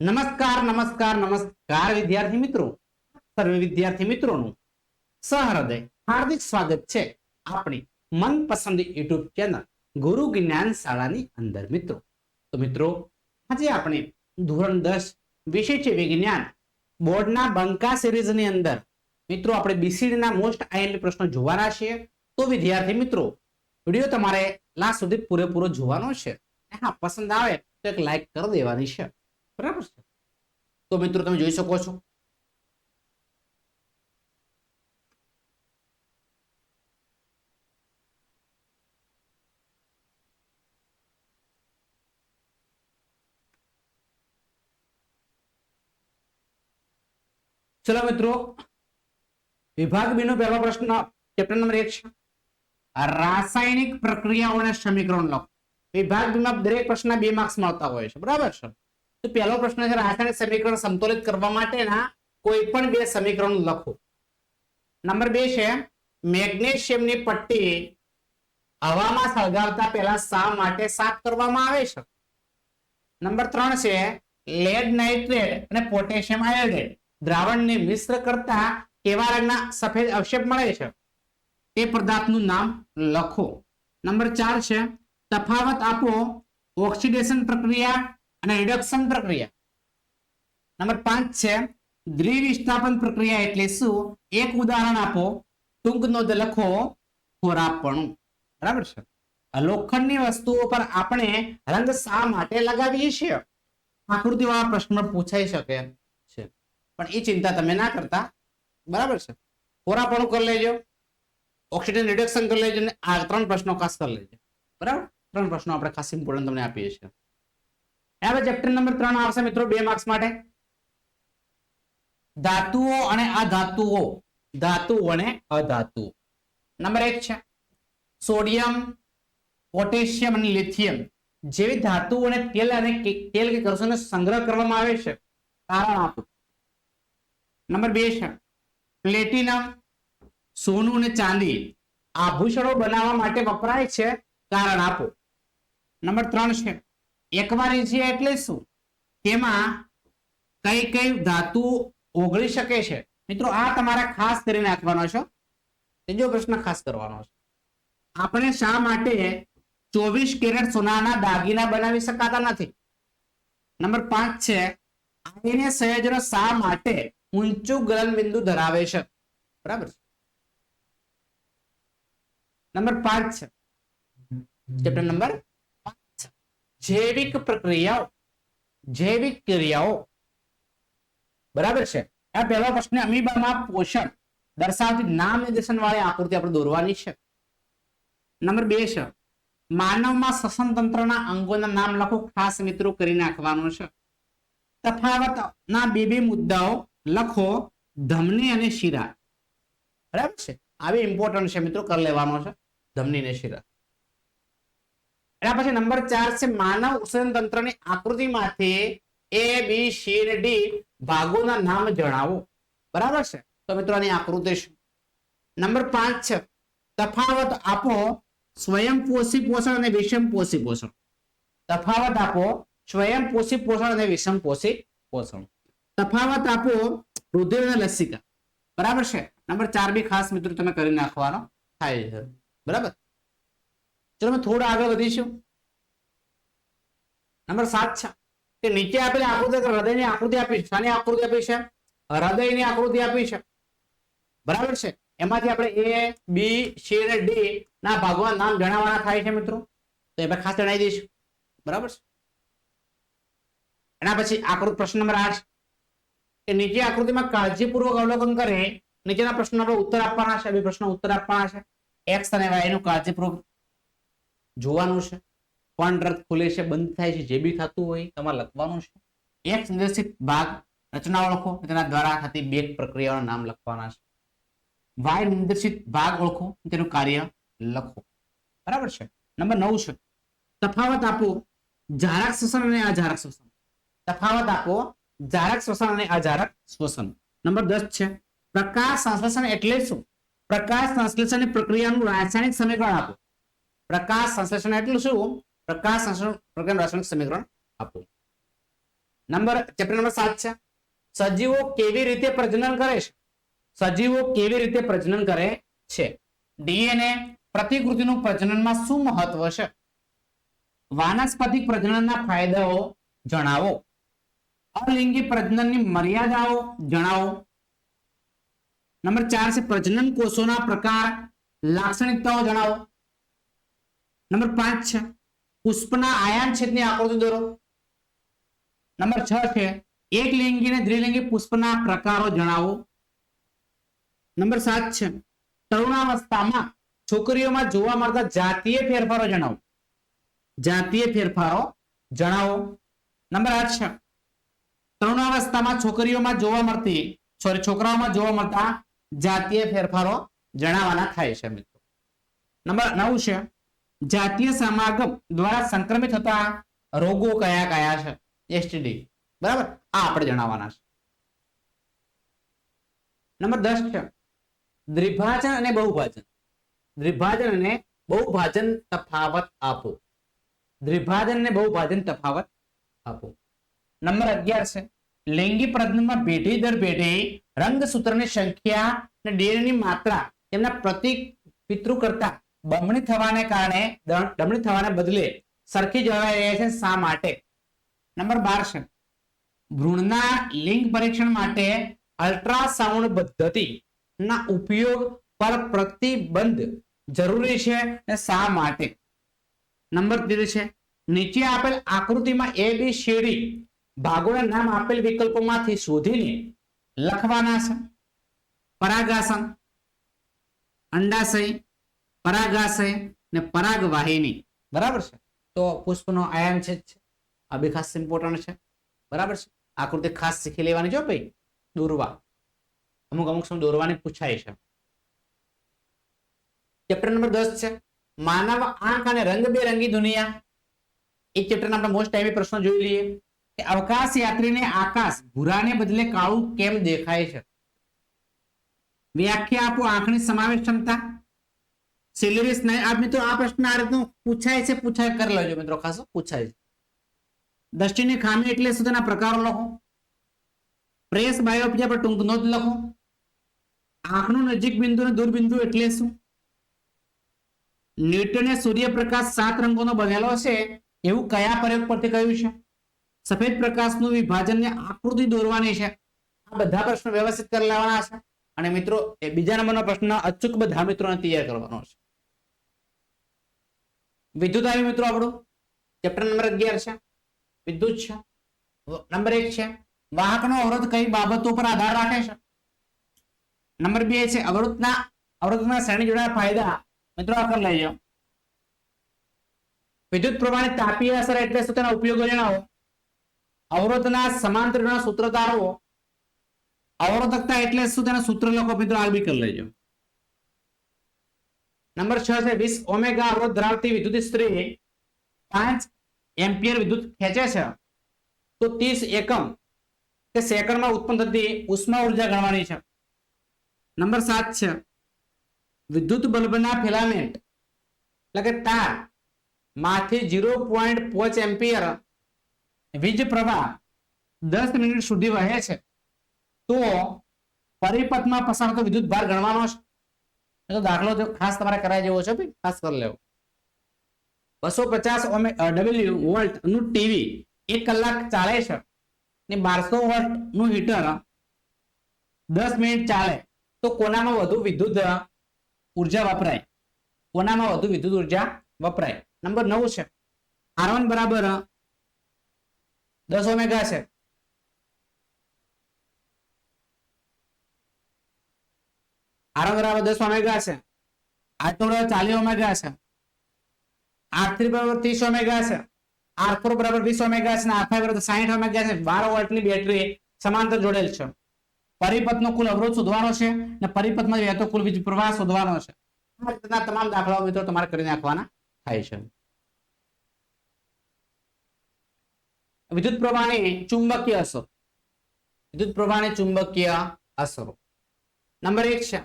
નમસ્કાર નમસ્કાર નમસ્કાર વિદ્યાર્થી મિત્રો. સર્વે વિદ્યાર્થી મિત્રોનું સહૃદય, હાર્દિક સ્વાગત છે આપણી મનપસંદ યુટ્યુબ ચેનલ ગુરુ જ્ઞાન શાળાની અંદર મિત્રો. તો મિત્રો, આજે આપણે ધોરણ દસ વિષય વિજ્ઞાન. બોર્ડના બંકા સિરીઝની અંદર મિત્રો આપણે બીસીડીના મોસ્ટ આઈએમપી પ્રશ્નો જોવાના છીએ તો વિદ્યાર્થી મિત્રો, વીડિયો તમારે લાસ્ટ સુધી પૂરેપૂરો જોવાનો છે. હા, પસંદ આવે તો એક લાઈક કરી દેવાની છે. બરાબર છે? તો મિત્રો તમે જોઈ શકો છો. ચલો મિત્રો, વિભાગ બી નો પહેલો પ્રશ્ન ચેપ્ટર નંબર એક છે. રાસાયણિક પ્રક્રિયાઓના સમીકરણ લખો વિભાગ બી માં દરેક પ્રશ્ન બે માર્ક્સ મળતા હોય છે. બરાબર છે? તો પહેલો પ્રશ્ન છે રાસાયણિક સમીકરણ સંતુલિત કરવા માટેના કોઈ પણ બે સમીકરણ લખો. નંબર બે છે, મેગ્નેશિયમની પટ્ટી હવામાં સળગાવતા પહેલા શા માટે સાફ કરવામાં આવે છે? નંબર ત્રણ છે, લેડ નાઇટ્રેટ અને પોટેશિયમ આયોડેટ દ્રાવણને મિશ્ર કરતા કેવા રંગના સફેદ અવશેપ મળે છે? તે પદાર્થનું નામ લખો. નંબર ચાર છે, તફાવત આપો. ઓક્સિડેશન પ્રક્રિયા અને રિડક્શન પ્રક્રિયા. નંબર પાંચ છે દ્વિવિસ્થાપન પ્રક્રિયા એટલે શું? એક ઉદાહરણ આપો ટૂંક નોંધ લખો, ખોરાપણું. બરાબર છે? લોખંડની વસ્તુઓ પર આપણે રંગ શા માટે લગાવીએ છીએ? આકૃતિવાળા પ્રશ્ન પૂછાઈ શકે છે. પણ એ ચિંતા તમે ના કરતા. બરાબર છે? ખોરાપણું કરી લેજો. ઓક્સિજન રિડક્શન કરી લેજો અને આ ત્રણ પ્રશ્નો ખાસ કરી લેજો. બરાબર? ત્રણ પ્રશ્નો આપણે ખાસ ઇમ્પોર્ટન્ટ તમને આપીએ છીએ. હવે ચેપ્ટર નંબર ત્રણ આવશે મિત્રો, બે માર્ક્સ માટે. ધાતુઓ અને અધાતુઓ. ધાતુઓ અને અધાતુઓ. નંબર એક છે. સોડિયમ પોટેશિયમ અને લિથિયમ જેવી ધાતુઓ અને તેલ અને તેલ કે કરશોને સંગ્રહ કરવામાં આવે છે. કારણ આપો. નંબર બે છે. પ્લેટિનમ સોનું અને ચાંદી. આભૂષણો બનાવવા માટે વપરાય છે. કારણ આપો. નંબર ત્રણ છે. એકવારિઝિયા એટલે શું? તેમાં કઈ કઈ ધાતુ ઓગળી શકે છે? મિત્રો આ તમારે ખાસ કરી નાખવાનો છે. ત્રીજો પ્રશ્ન ખાસ કરવાનો છે. આપણે શા માટે ચોવીસ કેરેટ સોનાના દાગીના બનાવી શકાતા નથી? નંબર પાંચ છે આઈને સંયોજનો શા માટે ઊંચું ગલન બિંદુ ધરાવે છે? બરાબર નંબર પાંચ છે. ચેપ્ટર નંબર જૈવિક પ્રક્રિયાઓ, જૈવિક ક્રિયાઓ. બરાબર છે? આ પહેલો પ્રશ્ન અમીબામાં પોષણ દર્શાવતી નામ નિર્દેશન વાળી આકૃતિ આપણે દોરવાની છે. નંબર બે છે, માનવમાં શ્વસન તંત્રના અંગોના નામ લખો, ખાસ મિત્રો કરી નાખવાનું છે. તફાવતના બે બે મુદ્દાઓ લખો, ધમની અને શિરા. બરાબર છે? આવી ઇમ્પોર્ટન્ટ છે મિત્રો, કરી લેવાનો છે. ધમની અને શિરા. એના પછી નંબર ચાર છે માનવ ઉત્સર્જન તંત્રની આકૃતિમાંથી એ, બી, સી અને ડી ભાગોના નામ જણાવો. બરાબર છે? તો મિત્રો આની આકૃતિ છે. નંબર પાંચ છે, તફાવત આપો સ્વયંપોષી પોષણ અને વિષમપોષી પોષણ. તફાવત આપો સ્વયંપોષી પોષણ અને વિષમપોષી પોષણ. તફાવત આપો રુધિર અને લસિકા. બરાબર છે? નંબર ચાર બી ખાસ મિત્રો તમે કરી નાખવાનો થાય છે. બરાબર? ચલો અમે થોડા આગળ વધીશું. નંબર સાત છે. કે નીચે આપેલી આકૃતિ હૃદયની આકૃતિ આપી છે શાની આકૃતિ આપી છે? હૃદયની આકૃતિ આપી છે. બરાબર છે? એમાંથી આપણે એ, બી, સી અને ડી ના ભાગોના નામ જણાવવાના થાય છે મિત્રો. તો એ ખાસ જણાવી દઈશું. બરાબર છે? એના પછી આકૃતિ પ્રશ્ન નંબર આઠ કે નીચે આકૃતિમાં કાળજીપૂર્વક અવલોકન કરે, નીચેના પ્રશ્નો આપણે ઉત્તર આપવાના છે, બે પ્રશ્નો ઉત્તર આપવાના છે. એક્સ અને વાય કાળજીપૂર્વક જોવાનું છે. કોણ રથ ખુલે છે, બંધ થાય છે, જે બી થતું હોય તમારે લખવાનું છે. એક્સ નિર્દેશિત ભાગ રચના ઓળખો તેના દ્વારા થતી બે પ્રક્રિયાઓના નામ લખવાના છે. વાય નિર્દેશિત ભાગ ઓળખો, તેનું કાર્ય લખો. બરાબર છે? નંબર નવ છે. તફાવત આપો, જારક શ્વસન અને અજારક શ્વસન. તફાવત આપો, જારક શ્વસન અને અજારક શ્વસન. નંબર દસ છે. પ્રકાશ સંશ્લેષણ એટલે શું? પ્રકાશ સંશ્લેષણની પ્રક્રિયાનું રાસાયણિક સમીકરણ આપો. પ્રકાશ સંશ્લેષણ એટલે શું? પ્રકાશ સંશ્લેષણ રાસાયણિક સમીકરણ આપો. નંબર ચેપ્ટર નંબર સાત છે. સજીવો કેવી રીતે પ્રજનન કરે છે? સજીવો કેવી રીતે પ્રજનન કરે છે? ડીએનએ પ્રતિકૃતિનું પ્રજનનમાં શું મહત્વ છે? વાનસ્પતિક પ્રજનનના ફાયદાઓ જણાવો. અલિંગી પ્રજનનની મર્યાદાઓ જણાવો. નંબર ચાર છે પ્રજનન કોષોના પ્રકાર લાક્ષણિકતાઓ જણાવો. નંબર પાંચ છે. પુષ્પના આયાન છેદની આકૃતિ દોરો. નંબર છ છે, એક લિંગી અને દ્વિલિંગી પુષ્પના પ્રકારો જણાવો. નંબર સાત છે, તરુણાવસ્થામાં છોકરીઓમાં જોવા મળતા જાતીય ફેરફારો જણાવો. જાતીય ફેરફારો જણાવો. નંબર આઠ છે, તરુણાવસ્થામાં છોકરીઓમાં જોવા મળતી સોરી છોકરાઓમાં જોવા મળતા જાતીય ફેરફારો જણાવવાના થાય છે મિત્રો. નંબર નવ છે જાતીય સમાગમ દ્વારા સંક્રમિત થતા રોગો કયા કયા છે? એસટીડી બરાબર? આ આપણે જણાવવાના છે. નંબર દસ છે. દ્વિભાજન અને બહુભાજન. દ્વિભાજન અને બહુભાજન તફાવત આપો. દ્વિભાજન અને બહુભાજન તફાવત આપો. નંબર અગિયાર છે. લૈંગિક પ્રજ્ઞમાં પેઢી દર પેઢી રંગસૂત્રની સંખ્યા અને ડેરની માત્રા તેમના પ્રતિક પિતૃ કરતા બમણી થવાને કારણે બમણી થવાને બદલે સરખી જળવાઈ રહ્યા છે શા માટે? નંબર બાર છે. ભ્રૂણના લિંગ પરીક્ષણ માટે અલ્ટ્રાસાઉન્ડ પદ્ધતિ ના ઉપયોગ પર પ્રતિબંધ જરૂરી છે ને શા માટે? નંબર તેર છે. નીચે આપેલ આકૃતિમાં એ બી શેડી ભાગોના નામ આપેલ વિકલ્પોમાંથી શોધીને લખવાના છે. પરાગાસન, અંડાશય પરાગાશય ને પરાગવાહિની બરાબર છે? તો પુષ્પનો આયામ છે આ બી ખાસ ઇમ્પોર્ટન્ટ છે. બરાબર છે? આકૃતિ ખાસ શીખી લેવાની જો ભાઈ. દોરવા. અમુક અમુક સમય દોરવાની પૂછાય છે. ચેપ્ટર નંબર દસ છે. માનવ આંખ અને રંગબેરંગી દુનિયા. એ ચેપ્ટર આપણે મોસ્ટ ટાઈમે પ્રશ્ન જોઈ લઈએ કે અવકાશ યાત્રીને આકાશ ભૂરાને બદલે કાળું કેમ દેખાય છે? વ્યાખ્યા આપો આંખની સમાવેશ ક્ષમતા. સિલેરી નહીં આ મિત્રો આ પ્રશ્ન આ રીતનું પૂછાય છે, પૂછાય કરી લેજો મિત્રો, ખાસો પૂછાય છે. દ્રષ્ટિની ખામી એટલે શું? તેના પ્રકારો લખો. પ્રેસ બાયોપિયા પર ટૂંક નોંધ લખો. આંખનું નજીક બિંદુ અને દૂર બિંદુ એટલે શું? ન્યૂટને સૂર્યપ્રકાશ સાત રંગોનો બનેલો છે. એવું કયા પ્રયોગ પરથી કહ્યું છે? સફેદ પ્રકાશનું વિભાજનને આકૃતિ દોરવાની છે. આ બધા પ્રશ્નો વ્યવસ્થિત કરી લેવાના છે. અને મિત્રો, એ બીજા નંબરનો પ્રશ્ન અચૂક બધા મિત્રોને તૈયાર કરવાનો છે. વિદ્યુત આવ્યું મિત્રો આપણું? ચેપ્ટર નંબર અગિયાર છે. વિદ્યુત છે. નંબર એક છે. વાહકનો અવરોધ કઈ બાબતો પર આધાર રાખે છે? નંબર બે છે અવરોધના અવરોધના શ્રેણી જોડાયા ફાયદા. મિત્રો આ લઈ લેજો વિદ્યુત પ્રવાહની તાપીય અસર એટલે શું? તેના ઉપયોગો જણાવો. અવરોધના સમાંતરના સૂત્ર તારવો અવરોધકતા એટલે શું? તેના સૂત્ર લખો મિત્રો આ બી કરી લેજો. નંબર છ છે, વીસ ઓમેગા અવરોધ ધરાવતી વિદ્યુત સ્ત્રી પાંચ એમ્પિયર વિદ્યુત ખેંચે છે. તો ત્રીસ એકમ કે સેકન્ડમાં ઉત્પન્ન થતી ઉષ્મા ઊર્જા ગણવાની છે. નંબર સાત છે, વિદ્યુત બલ્બના ફિલામેન્ટ, એટલે કે તાર, માંથી ઝીરો પોઈન્ટ પાંચ એમ્પિયર વીજ પ્રવાહ દસ મિનિટ સુધી વહે છે. તો પરિપથમાં પસાર થતો વિદ્યુત ભાર ગણવાનો છે તો દાખલો ખાસ તમારે કરાય જેવો છે ખાસ કરી લેવો. બસો પચાસ ડબલ્યુ વોલ્ટનું ટીવી એક કલાક ચાલે છે. ને બારસો વોલ્ટનું હીટર, દસ મિનિટ ચાલે, તો કોનામાં વધુ વિદ્યુત ઊર્જા વપરાય? કોનામાં વધુ વિદ્યુત ઊર્જા વપરાય? નંબર નવ છે. આર વન બરાબર દસ ઓમેગા છે. આર બરાબર દસ ઓમેગા છે. આર ટુ બરાબર ચાલીસ ઓમેગા છે. આર થ્રી બરાબર ત્રીસ ઓમેગા છે. આર ફોર બરાબર વીસ ઓમેગા છે આર ફાઈવ બરાબર સાહીઠ ઓમેગા છે. બાર વોલ્ટની બેટરી સમાંતર જોડેલ છે. પરિપથનો કુલ અવરોધ શોધવાનો છે અને પરિપથમાં વહેતો કુલ વીજ પ્રવાહ શોધવાનો છે. આ રીતના તમામ દાખલાઓ મિત્રો તમારે કરી નાખવાના થાય છે. વિદ્યુત પ્રવાહની ચુંબકીય અસર. વિદ્યુત પ્રવાહની ચુંબકીય અસરો. નંબર એક છે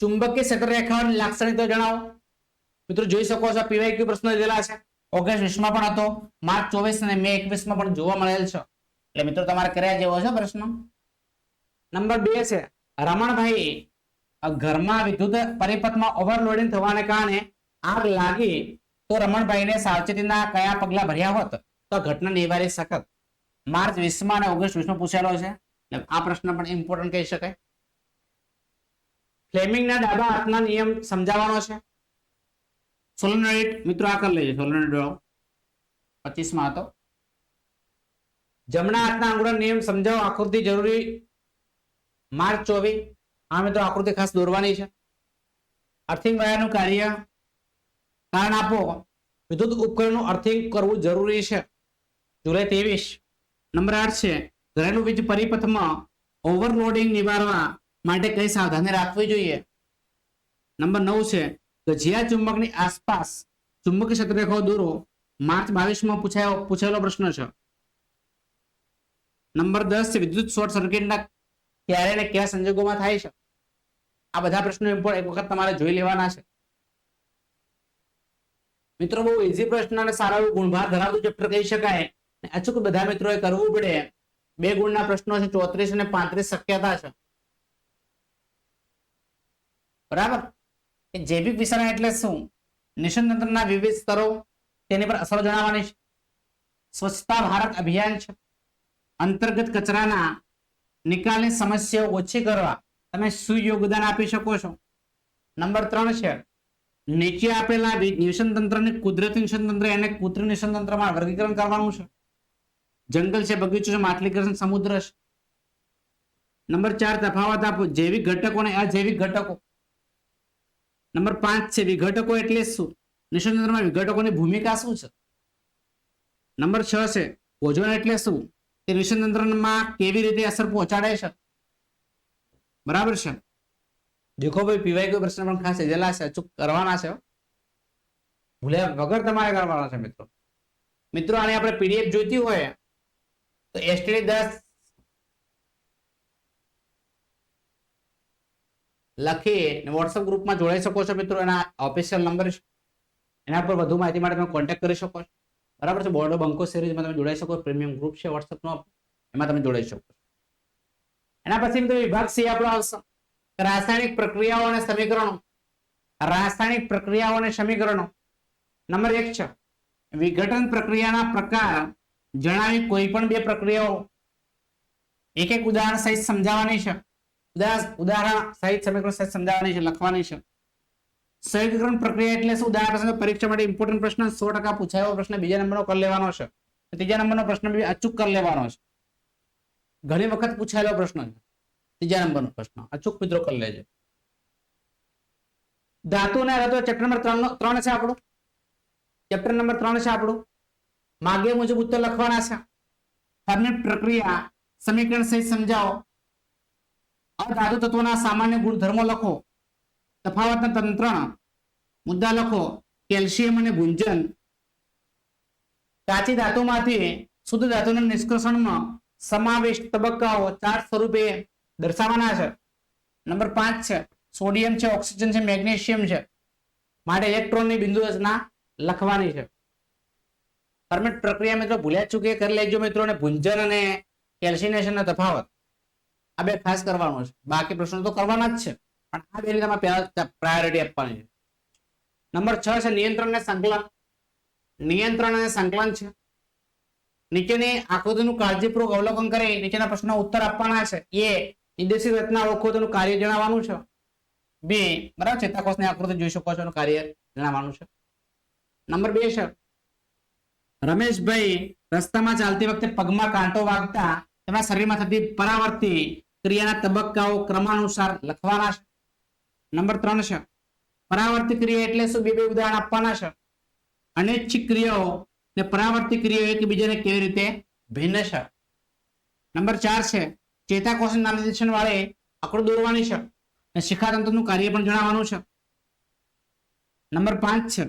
ચુંબકીય ક્ષેત્ર રેખાઓની લાક્ષણિકતા જણાવો. મિત્રો જોઈ શકો છો પીવાયક્યુ પ્રશ્ન દીધેલા છે? ઓગસ્ટ વીસમાં પણ હતો, માર્ચ ચોવીસ અને મે એકવીસમાં પણ જોવા મળેલ છે. એટલે મિત્રો તમારે કર્યા જેવો છે પ્રશ્ન? નંબર બે છે, રમણભાઈ ઘરમાં વિદ્યુત પરિપથમાં ઓવરલોડિંગ થવાને કારણે આગ લાગી તો રમણભાઈને સાવચેતીના કયા પગલા ભર્યા હોત? તો ઘટના નિવારી શકત. માર્ચ વીસમાં અને ઓગસ્ટ વીસમાં પૂછેલો છે. આ પ્રશ્ન પણ ઇમ્પોર્ટન્ટ કહી શકાય. ફ્લેમિંગના ડાબા હાથના નિયમ સમજાવવાનો છે. સોલોનોઇડ મિત્રો આ કરી લેજો સોલોનોઇડ પચીસમાં હતો. જમણા હાથના આંગળા નિયમ સમજાવો, આકૃતિ જરૂરી. માર્ચ ચોવીસ. આ મિત્રો, આકૃતિ ખાસ દોરવાની છે. અર્થિંગ વાયરનું કાર્ય. કારણ આપો. વિદ્યુત ઉપકરણનું અર્થિંગ કરવું જરૂરી છે. જુલાઈ ત્રેવીસ. નંબર આઠ છે. ઘરેલું વીજ પરિપથમાં ઓવરલોડિંગ નિવારવા. માટે કઈ સાવધાની રાખવી જોઈએ? નંબર નવ છે કે જ્યાં ચુંબકની આસપાસ ચુંબકીય ક્ષેત્રરેખાઓ દોરો, માર્ચ બાવીસમાં પૂછાયો પૂછેલો પ્રશ્ન છે. નંબર દસ છે, વિદ્યુત શોર્ટ સર્કિટના ક્યારે ને કયા સંજોગોમાં થાય છે? આ બધા પ્રશ્નો પણ એક વખત તમારે જોઈ લેવાના છે. મિત્રો, બહુ ઇઝી પ્રશ્ન અને સારા એવું ગુણભાર ધરાવતું ચેપ્ટર કહી શકાય. અચૂક બધા મિત્રોએ કરવું પડે? બે ગુણના પ્રશ્નો છે, ચોત્રીસ અને પાંત્રીસ શક્યતા છે. બરાબર? કે જૈવિક વિષારણ એટલે શું? નિશંતંત્રના વિવિધ સ્તરો તેની પર અસર જણાવવાની છે. સ્વચ્છતા ભારત અભિયાન છે. અંતર્ગત કચરાના નિકાલની સમસ્યાઓ ઓછી કરવા તમે શું યોગદાન આપી શકો છો. નંબર ત્રણ છે, નીચે આપેલા નિવસન કુદરતી નિવસન તંત્ર અને કૃત્રિમ નિવસન તંત્રમાં વર્ગીકરણ કરવાનું છે. જંગલ છે, બગીચો છે માટલીકરણ સમુદ્ર છે. નંબર ચાર, તફાવત આપો. જૈવિક ઘટકો અને અજૈવિક ઘટકો. નંબર પાંચ છે વિઘટકો એટલે શું? નિવસન વિઘટકોની ભૂમિકા શું છે? નંબર છ છે ઓઝોન એટલે શું? તે નિવસન તંત્રમાં કેવી રીતે અસર પહોંચાડે છે? બરાબર છે? દેખો ભાઈ, પીવાય કોઈ પ્રશ્ન પણ ખાસ લીધેલા છે અચૂક કરવાના છે ભૂલ્યા વગર તમારે કરવાના છે મિત્રો. મિત્રો, આને આપણે પીડીએફ જોઈતી હોય, તો એસટીડી દસ લખી વોટ્સઅપ ગ્રુપમાં જોડાઈ શકો છો મિત્રો. એના ઓફિશિયલ નંબર એના પર વધુ માહિતી માટે તમે કોન્ટેક્ટ કરી શકો છો. બરાબર છે? બોર્ડો બંકો સિરીઝમાં તમે જોડાઈ શકો પ્રીમિયમ ગ્રુપ છે વોટ્સઅપનો એમાં તમે જોડાઈ શકો એના પછી મિત્રો વિભાગ સી આપણો આવશે. રાસાયણિક પ્રક્રિયાઓ અને સમીકરણો. રાસાયણિક પ્રક્રિયાઓ અને સમીકરણો. નંબર એક છે. વિઘટન પ્રક્રિયાના પ્રકાર જણાવી કોઈ પણ બે પ્રક્રિયાઓ. એક એક ઉદાહરણ સહિત સમજાવવાની છે. ઉદાહરણ સહિત સમીકરણ સહિત સમજાવવાની છે, લખવાની છે. સંયુક્તકરણ પ્રક્રિયા એટલે શું? ઉદાહરણ પ્રસંગે પરીક્ષા માટે ઇમ્પોર્ટન્ટ પ્રશ્ન સો ટકા પૂછાયો પ્રશ્ન બીજા નંબરનો કરી લેવાનો છે. ત્રીજા નંબરનો પ્રશ્ન બી અચૂક કરી લેવાનો છે. ઘણી વખત પૂછાયેલો પ્રશ્ન છે. ત્રીજા નંબરનો પ્રશ્ન. અચૂક મિત્રો કરી લેજો. ધાતુ ને રતો ચેપ્ટર નંબર ત્રણ ત્રણ છે આપણું. ચેપ્ટર નંબર ત્રણ છે આપણું. માગે મુજબ ઉત્તર લખવાના છે. ફર્નેટ પ્રક્રિયા સમીકરણ સહિત સમજાવો. અધાતુ તત્વોના સામાન્ય ગુણધર્મો લખો. તફાવતના તંત્રણ મુદ્દા લખો. કેલ્શિયમ અને ગુંજન. કાચી ધાતુમાંથી શુદ્ધ ધાતુના નિષ્કર્ષણમાં સમાવેશ તબક્કાઓ ચાર સ્વરૂપે દર્શાવવાના છે. નંબર પાંચ છે. સોડિયમ છે, ઓક્સિજન છે, મેગ્નેશિયમ છે. માટે ઇલેક્ટ્રોનની બિંદુ રચના લખવાની છે. ફર્મેટ પ્રક્રિયા મિત્રો ભૂલ્યા ચૂકે કરી લેજો મિત્રો, અને ભુંજન અને કેલ્સિનેશન નો તફાવત. આ બે કરવાનું છે. બાકી પ્રશ્નો તો કરવાના જ છે. પણ આ બે તમારે પ્રાયોરિટી આપવાની છે. નંબર છ છે નિયંત્રણ અને સંકલન. નિયંત્રણ અને સંકલન છે. નીચેની આકૃતિનું કાળજીપૂર્વક અવલોકન કરી નીચેના પ્રશ્નો ઉત્તર આપવાના છે. એ નિર્દેશિત રચના ઓળખો તેનું કાર્ય જણાવવાનું છે. બે, બરાબર ચેતાકોષની આકૃતિ જોઈ શકો છો કાર્ય જણાવવાનું છે. નંબર બે છે, રમેશભાઈ રસ્તામાં ચાલતી વખતે પગમાં કાંટો વાગતા તેમના શરીરમાં થતી પરાવર્તી ક્રિયાના તબક્કાઓ ક્રમાનુસાર લખવાના છે. નંબર ત્રણ છે પરાવર્તી ક્રિયા એટલે શું? બે બે ઉદાહરણ આપવાના છે. અનૈચ્છિક ક્રિયાઓ ને પરાવર્તી ક્રિયાઓ એકબીજાને કેવી રીતે ભિન્ન છે? નંબર ચાર છે ચેતાકોષ નામ નિર્દેશન વાળે આંકડો દોરવાની છે અને શિખાતંત્રનું કાર્ય પણ જણાવવાનું છે. નંબર પાંચ છે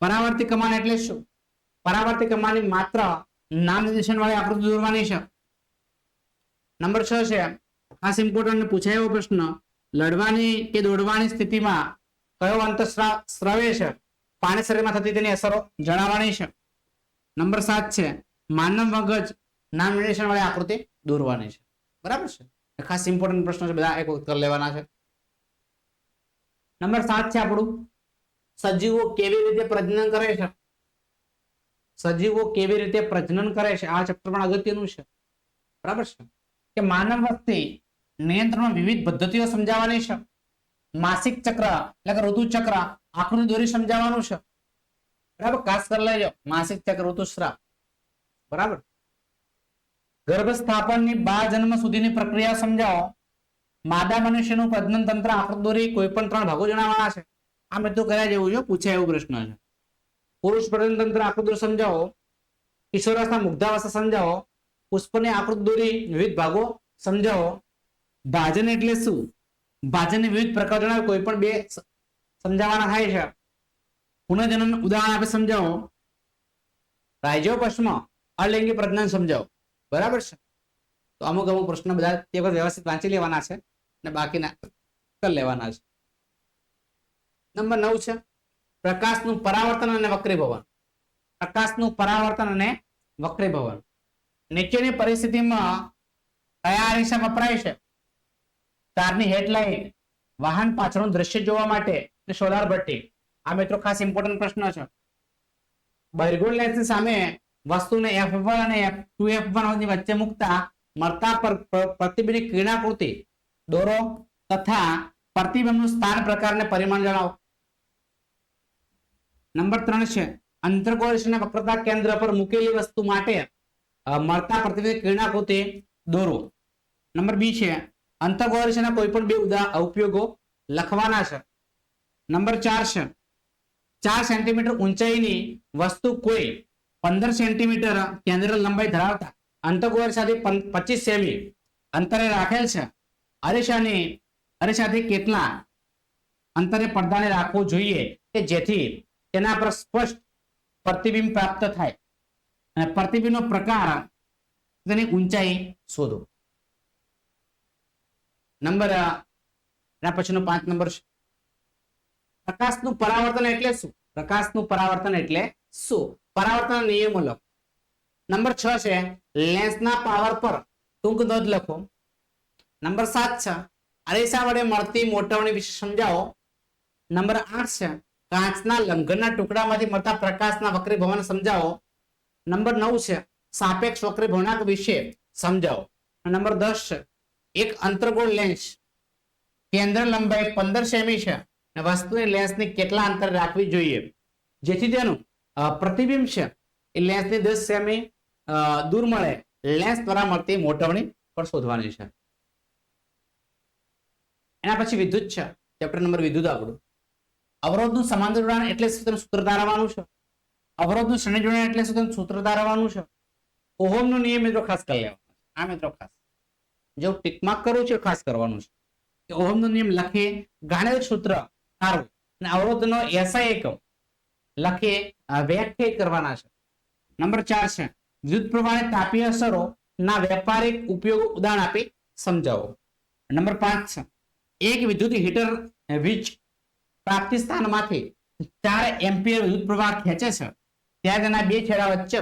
પરાવર્તી કમાન એટલે શું? પરાવર્તી કમાનની માત્ર નામ નિર્દેશન વાળી આકૃતિ દોરવાની છે. નંબર છ છે ખાસ ઇમ્પોર્ટન્ટ પૂછાયો પ્રશ્ન, લડવાની કે દોડવાની સ્થિતિમાં કયો અંતસ્રાવ સ્રવે છે? પાણી શરીરમાં થતી તેની અસરો જણાવવાની છે. નંબર સાત છે, માનવ મગજ નામ નિર્દેશન વાળી આકૃતિ દોરવાની છે. બરાબર છે? ખાસ ઇમ્પોર્ટન્ટ પ્રશ્ન છે, બધા એક વખત લેવાના છે. નંબર સાત છે આપણું, સજીવો કેવી રીતે પ્રજનન કરે છે? સજીવો કેવી રીતે પ્રજનન કરે છે? આ ચેપ્ટર પણ અગત્યનું છે. બરાબર છે? કે માનવ વસ્તી નિયંત્રણ વિવિધ પદ્ધતિઓ સમજાવવાની છે. માસિક ચક્ર એટલે કે ઋતુ ચક્ર, આકૃતિ દોરી સમજાવવાનું છે. બરાબર? ખાસ કરી લેજો. માસિક ચક્ર ઋતુસ્રાવ બરાબર? ગર્ભસ્થાપનની બાર જન્મ સુધીની પ્રક્રિયા સમજાવો. માદા મનુષ્યનું પ્રજનન તંત્ર, આકૃતિ દોરી કોઈ પણ ત્રણ ભાગો જણાવવાના છે. આ બધું કર્યા જેવું છે, પૂછાય એવો પ્રશ્ન છે. પુરુષ પ્રજનન તંત્ર, આકૃતિ દોરી સમજાવો. કિશોરાસના મુગ્ધાવસ્થા સમજાવો. પુષ્પની આકૃતિ દોરી વિવિધ ભાગો સમજાવો. ભાજન એટલે શું? ભાજનની વિવિધ પ્રકારના કોઈ પણ બે સમજાવવાના થાય છે. પુનઃજન્મ ઉદાહરણ આપે સમજાવો. રાજ્યો પ્રશ્ન અલિંગી પ્રજ્ઞાન સમજાવો. બરાબર છે? તો અમુક અમુક પ્રશ્નો બધા તે વખત વ્યવસ્થિત વાંચી લેવાના છે અને બાકીના કરી લેવાના છે. નંબર નવ છે, પ્રકાશનું પરાવર્તન અને વક્રીભવન. પ્રકાશનું પરાવર્તન અને વક્રીભવન. નીચેની પરિસ્થિતિમાં કયા અરીસા વપરાય છે? કારની હેડલાઇટ વાહન પાછળનું દ્રશ્ય જોવા માટે સોલાર ભટ્ટી. આ મિત્રો ખાસ ઇમ્પોર્ટન્ટ પ્રશ્ન છે. બહિર્ગોળ લેન્સની સામે વસ્તુને એફ વન અને એફ ટુ એફ વન વચ્ચે મૂકતા મળતા પર પર- પ્રતિબિંબની કિરણાકૃતિ. દોરો તથા પ્રતિબિંબનું સ્થાન પ્રકારને પરિમાણ જણાવો. નંબર ત્રણ છે અંતર્ગોળીયના વક્રતા કેન્દ્ર પર મૂકેલી વસ્તુ માટે મળતા પ્રતિબિંબ કિરણાકૃતિ દોરો. નંબર બી છે અંતર્ગોળીયના કોઈ પણ બે ઉદા ઉપયોગો લખવાના છે. નંબર ચાર છે. ચાર સેન્ટીમીટર ઊંચાઈની વસ્તુ કોઈ પંદર સેન્ટીમીટર કેન્દ્ર લંબાઈ ધરાવતા અંતગોર સાથે પચીસ સેમી અંતરે રાખેલ છે. અરીસાની અરીસાથી કેટલા અંતરે પડદાને રાખવું જોઈએ કે જેથી તેના પર સ્પષ્ટ પ્રતિબિંબ પ્રાપ્ત થાય? અને પ્રતિબિંબનો પ્રકાર તેની ઊંચાઈ શોધો. નંબર એના પછીનો પાંચ નંબર છે. પ્રકાશનું પરાવર્તન એટલે શું? પ્રકાશનું પરાવર્તન એટલે શું? પરાવર્તન નિયમો લખો. નંબર છ છે, લેન્સના પાવર પર ટૂંક નોંધ લખો. નંબર સાત છે, અરીસા વડે મળતી મોટવણી વિશે સમજાવો. નંબર આઠ છે, કાચના લંઘનના ટુકડામાંથી મળતા પ્રકાશના વક્રીભવન સમજાવો. નંબર નવ છે, સાપેક્ષ વક્રીભવનાંક વિશે સમજાવો. નંબર દસ છે એક અંતર્ગોળ લેન્સ કેન્દ્ર લંબાઈ પંદર સેમી છે અને વસ્તુની લેન્સની કેટલા અંતર રાખવી જોઈએ. જેથી તેનું પ્રતિબિંબ છે એ લેન્સની દસ સેમી દૂર મળે. લેન્સ દ્વારા મળતી મોટવણી પણ શોધવાની છે. એના પછી વિદ્યુત છે. ચેપ્ટર નંબર વિદ્યુત આપણું. અવરોધનું સમાંતર જોડાણ એટલે શું? સૂત્ર તારવવાનું છે. અવરોધનું શ્રેણી જોડાણ એટલે શું? સૂત્ર તારવવાનું છે. ઓહોમનો નિયમ મિત્રો ખાસ કરી લેવાનો આ મિત્રો ખાસ. જો ટીકમાર્ક કરવું છે, ખાસ કરવાનું છે. કે ઓહમનો નિયમ લખે, ગાણેલ સૂત્ર તારવું અને અવરોધનો એસઆઈ એકમ લખે વ્યાખ્યાયિત કરવાના છે. નંબર ચાર છે વિદ્યુત પ્રવાહની તાપીય અસરો ના વેપારિક ઉપયોગ ઉદાહરણ આપી સમજાવો. નંબર પાંચ છે, એક વિદ્યુત હીટર વીજ પ્રાપ્તિ સ્થાનમાંથી ચાર એમ્પિયર વિદ્યુત પ્રવાહ ખેંચે છે. ત્યારે તેના બે છેડા વચ્ચે,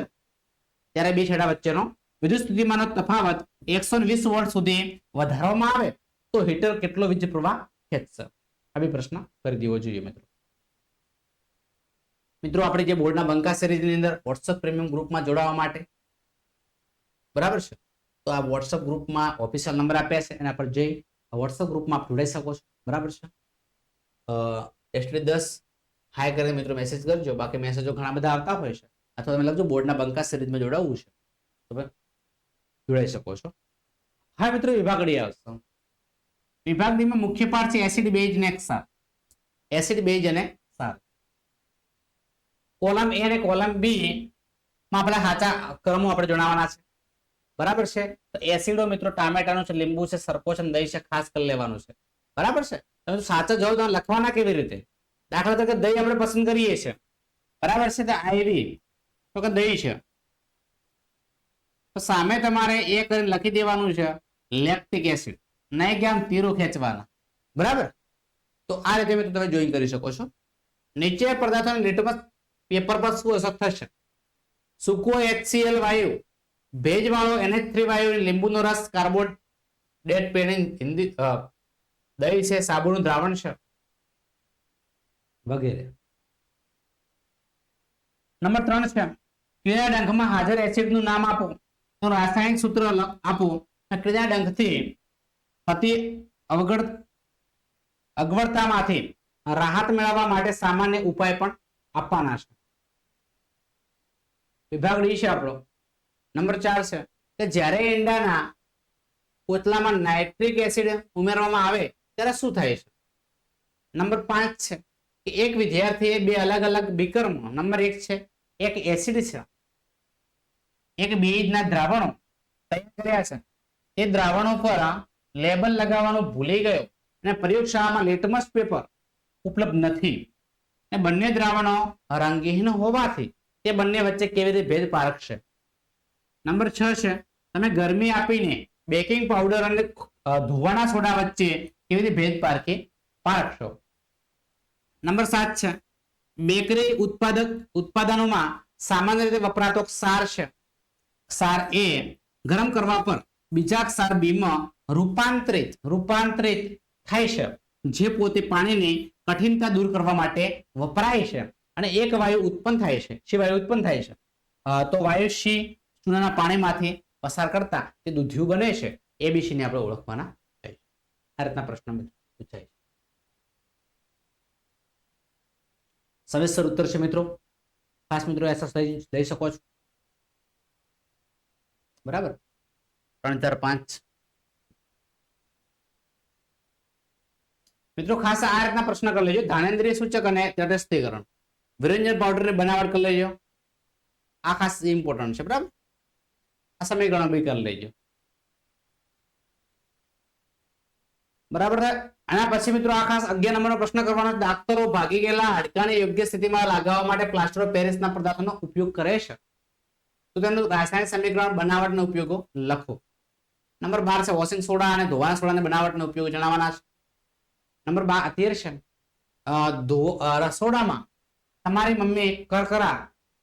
ત્યારે બે છેડા વચ્ચેનો વિદ્યુત સ્થિતિમાનનો તફાવત એકસો વીસ વોલ્ટ સુધી વધારવામાં આવે તો હીટર કેટલો વિદ્યુત પ્રવાહ ખેંચશે? આ બે પ્રશ્ન કરી દેવો જોઈએ મિત્રો. મિત્રો, આપણે જે બોર્ડના બંકા સિરીઝની અંદર વોટ્સઅપ પ્રીમિયમ ગ્રુપમાં જોડાવા માટે, બરાબર છે? તો આ વોટ્સઅપ ગ્રુપમાં ઓફિશિયલ નંબર આપ્યા છે, એના પર જઈ વોટ્સઅપ ગ્રુપમાં આપ જોડાઈ શકો છો, બરાબર છે? એસટી દસ હાય કરીને મિત્રો મેસેજ કરજો, બાકી મેસેજો ઘણા બધા આવતા હોય છે. અથવા તમે લખજો બોર્ડના બંકા સિરીઝમાં જોડાવવું છે. તમે જોડાઈ શકો છો. હા મિત્રો વિભાગડી આવશે વિભાગ મુખ્ય પાઠ છે એસિડ બેઝ ને ક્ષાર એસિડ બેઝ અને ક્ષાર કોલમ એ અને કોલમ બી માં આપણે સાચા ક્રમો આપણે જણાવવાના છે. બરાબર છે? તો એસિડો મિત્રો ટામેટાનું છે લીંબુ છે સરકો છે દહીં છે ખાસ કરી લેવાનું છે. બરાબર છે? તમે સાચા જવાબ તમે લખવાના કેવી રીતે? દાખલા તરીકે દહીં આપણે પસંદ કરીએ છીએ. બરાબર છે? તો આઈવી તો કે દહીં છે. તો સામે તમારે એ કરીને લખી દેવાનું છે લેક્ટિક એસિડ. નહીં આમ તીરો ખેંચવાના. બરાબર? તો આ રીતે મિત્રો તમે જોઈન કરી શકો છો. નીચે પદાર્થોની લીટમસ પેપર પર શું અસર થશે? સૂકો એચસીએલ વાયુ. ભેજવાળો એનએચ થ્રી વાયુ લીંબુનો રસ કાર્બોડેટ પેનિન હિન્દી અ, દહીં છે સાબુનું દ્રાવણ છે. વગેરે. નંબર ત્રણ છે. ક્રિયા ડંખમાં હાજર એસિડનું નામ આપો. રાસાયણિક સૂત્ર આપો. ક્રિયા ડંખથી અતિ અવગડ અગવડતામાંથી રાહત મેળવવા માટે સામાન્ય ઉપાય પણ આપવાના છે. વિભાગ ડી છે આપણો. નંબર ચાર છે. કે જ્યારે ઈંડાના પોતલામાં નાઇટ્રિક એસિડ ઉમેરવામાં આવે, ત્યારે શું થાય છે? નંબર પાંચ છે. કે એક વિદ્યાર્થીએ બે અલગ અલગ બીકરમાં નંબર એક છે. એક એસિડ છે. એક બેઝના દ્રાવણો તૈયાર કર્યા છે. તે દ્રાવણો પર લેબલ લગાવવાનું ભૂલી ગયો અને પ્રયોગશાળામાં લેટમસ પેપર ઉપલબ્ધ નથી. અને બંને દ્રાવણો રંગહીન હોવાથી તે બંને વચ્ચે કેવી રીતે ભેદ પારખશે નંબર છ છે, તમે ગરમી આપીને બેકિંગ પાવડર અને ધોવાના સોડા વચ્ચે કેવી રીતે ભેદ પારખી પારખશો? નંબર સાત છે, બેકરી ઉત્પાદક ઉત્પાદનોમાં સામાન્ય રીતે વપરાતો ક્ષાર છે. ક્ષાર એ ગરમ કરવા પર બીજા ક્ષાર બીમાં રૂપાંતરિત રૂપાંતરિત થાય છે. જે પોતે પાણીની કઠિનતા દૂર કરવા માટે વપરાય છે અને એક વાયુ ઉત્પન્ન થાય છે. શી વાયુ ઉત્પન્ન થાય છે? તો વાયુ સી ચૂનાના પાણીમાંથી પસાર કરતા તે દૂધિયું બને છે. એ ને આપણે ઓળખવાના છે. આ રીતના પ્રશ્ન પૂછાય છે. સમયસર ઉત્તર છે મિત્રો. ખાસ મિત્રો એક્સરસાઇઝ લઈ શકો છો. બરાબર? ત્રણ ચાર પાંચ. મિત્રો ખાસ આ રીતના પ્રશ્ન કરી લેજો. ધાનેન્દ્રિય સૂચક અને તટસ્થીકરણ. વિરંજન પાવડરની બનાવટ કરી લેજો. આ ખાસ ઇમ્પોર્ટન્ટ છે, બરાબર? આ સમીકરણ બી કરી લેજો. બરાબર આના પછી મિત્રો આ ખાસ અગિયાર નંબરનો પ્રશ્ન કરવાનો ડાક્ટરો ભાગી ગયેલા હાડકાને યોગ્ય સ્થિતિમાં લગાવવા માટે પ્લાસ્ટર ઓફ પેરિસના પદાર્થોનો ઉપયોગ કરે છે. તો તેનું રાસાયણિક સમીકરણ બનાવટના ઉપયોગો લખો. નંબર બાર છે વોશિંગ સોડા અને ધોવાના સોડાના બનાવટનો ઉપયોગ જણાવવાના છે. નંબર બાર, તેર છે રસોડામાં તમારી મમ્મી કરકરા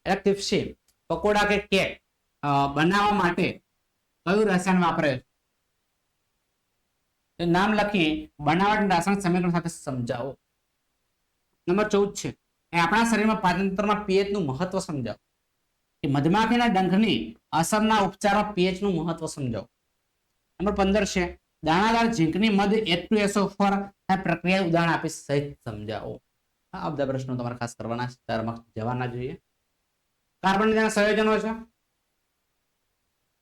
એટલે ટીપ્સી પકોડા કે કેક બનાવવા માટે કયું રસાયણ વાપરે છે? નામ લખી બનાવટ રાસાયણિક સમીકરણ સાથે સમજાવો. નંબર ચૌદ છે, એ આપણા શરીરમાં પાચનતંત્રના પીએચ મહત્વ સમજાવો. કે મધમાખીના ડંખની અસરના ઉપચારમાં પીએચનું મહત્વ સમજાવો નંબર પંદર છે, દાણાદાર ઝીંકની મધ એટુએસો ફોર ઓફર પ્રક્રિયા ઉદાહરણ આપી સહિત સમજાવો. આ બધા પ્રશ્નો તમારે ખાસ કરવાના છે ચાર જવાના જોઈએ. કાર્બન સંયોજનો છે.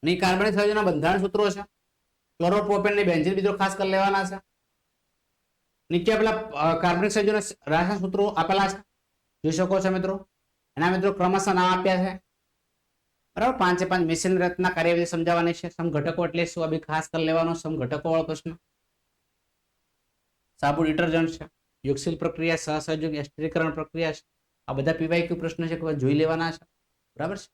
નહીં કાર્બનિક સંયોજનો બંધારણ સૂત્રો છે. ક્લોરોપ્રોપેન ને બેન્ઝિન બીજો ખાસ કરી લેવાના છે. નીચે પેલા કાર્બનિક સંયોજનો રાસાયણ સૂત્રો આપેલા છે. જોઈ શકો છો મિત્રો. એના મિત્રો ક્રમશઃ નામ આપ્યા છે. બરાબર? પાંચે પાંચ મિશન રચના કાર્યવિધિ સમજાવવાની છે. સમ ઘટકો એટલે શું? આ ખાસ કરી લેવાનો. સમ ઘટકો વાળો પ્રશ્ન. સાબુ ડિટર્જન્ટ છે. યુગશીલ પ્રક્રિયા સહસંયોજક એસ્ટરીકરણ પ્રક્રિયા છે. આ બધા પીવાય પ્રશ્ન છે? જોઈ લેવાના છે? બરાબર છે?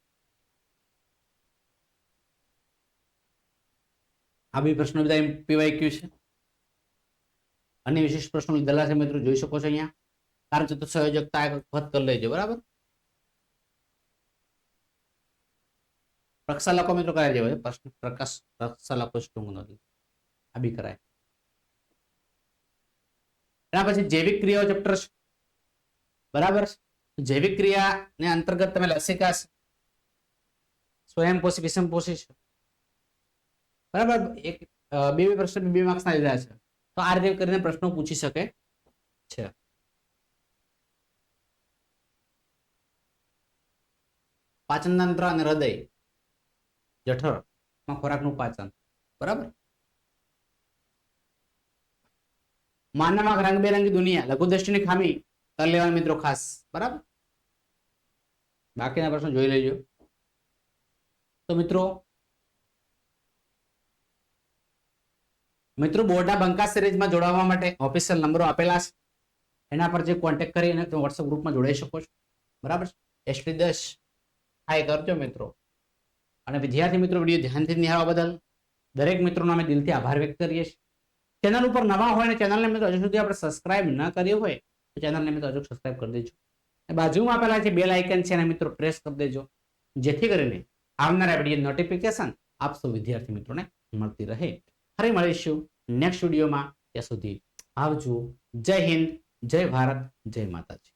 આ બી પ્રશ્નો બધા પીવાય ક્યુ છે? અન્ય વિશિષ્ટ પ્રશ્નો લીધેલા છે મિત્રો, જોઈ શકો છો અહીંયા. કારણ ચતુર સંયોજકતા એક વખત કરી લેજો. બરાબર? પ્રક્ષાલકો મિત્રો કરાય જેવો છે પ્રશ્ન પ્રકાશ પ્રક્ષાલકો સ્ટ્રોંગ નથી આ બી કરાય. એના પછી જૈવિક ક્રિયાઓ ચેપ્ટર છે. બરાબર જૈવિક ક્રિયાને અંતર્ગત તમે લસિકા સ્વયંપોષી વિષમપોષી છે. બરાબર? એક બે બે પ્રશ્ન બે માર્ક્સ ના લીધા છે. તો આ રીતે કરીને પ્રશ્નો પૂછી શકે છે. પાચન તંત્ર અને હૃદય. જઠર. માં ખોરાકનું પાચન. બરાબર? માનવામાં રંગબેરંગી દુનિયા લઘુ દ્રષ્ટિની ખામી, તલ લેવાના મિત્રો ખાસ. બરાબર? બાકીના પ્રશ્નો જોઈ લેજો. તો મિત્રો મિત્રો બોર્ડના બંકા સિરીઝમાં જોડાવા માટે ઓફિશિયલ નંબરો આપેલા છે. એના પર જે કોન્ટેક્ટ કરીને તમે વોટ્સઅપ ગ્રુપમાં જોડાઈ શકો છો. બરાબર? એસટી દસ. હાય કરજો મિત્રો. અને વિદ્યાર્થી મિત્રો, વીડિયો ધ્યાનથી નિહાળવા બદલ દરેક મિત્રોનો અમે દિલથી આભાર વ્યક્ત કરીએ છીએ. ચેનલ ઉપર નવા હોય અને ચેનલને મિત્રો હજુ સુધી આપણે સબસ્ક્રાઇબ ન કર્યું હોય, તો ચેનલને મિત્રો હજુ સબસ્ક્રાઇબ કરી દેજો. બાજુમાં આપેલા જે બેલ આઇકન છે એને મિત્રો પ્રેસ કરી દેજો, જેથી કરીને આવનારા વીડિયો નોટિફિકેશન આપ સૌ વિદ્યાર્થી મિત્રોને મળતી રહે. ફરી મળીશું નેક્સ્ટ વિડીયોમાં. ત્યાં સુધી આવજો. જય હિન્દ, જય ભારત, જય માતાજી.